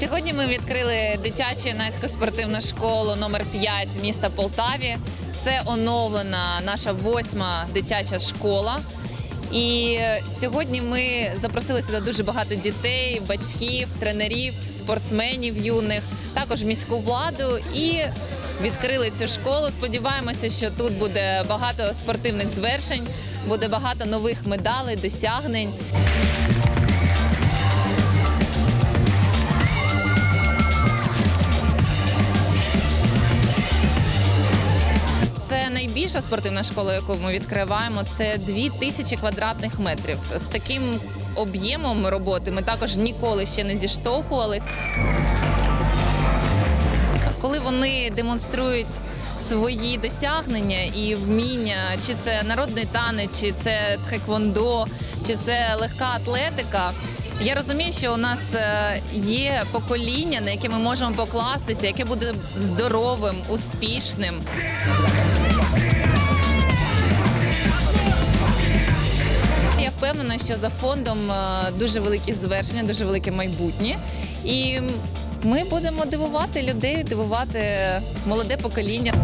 Сьогодні ми відкрили дитячу юнацьку спортивну школу номер 5 міста Полтаві. Це оновлена наша восьма дитяча школа. І сьогодні ми запросили сюди дуже багато дітей, батьків, тренерів, спортсменів юних, також міську владу і відкрили цю школу. Сподіваємося, що тут буде багато спортивних звершень, буде багато нових медалей, досягнень. Це найбільша спортивна школа, яку ми відкриваємо. Це 2000 квадратних метрів. З таким об'ємом роботи ми також ніколи ще не зіштовхувались. Коли вони демонструють свої досягнення і вміння, чи це народний танець, чи це тхеквондо, чи це легка атлетика. Я розумію, що у нас е, є покоління, на яке ми можемо покластися, яке буде здоровим, успішним. Впевнена, що за фондом е, дуже великі звершення, дуже велике майбутнє. І ми будемо дивувати людей, дивувати молоде покоління.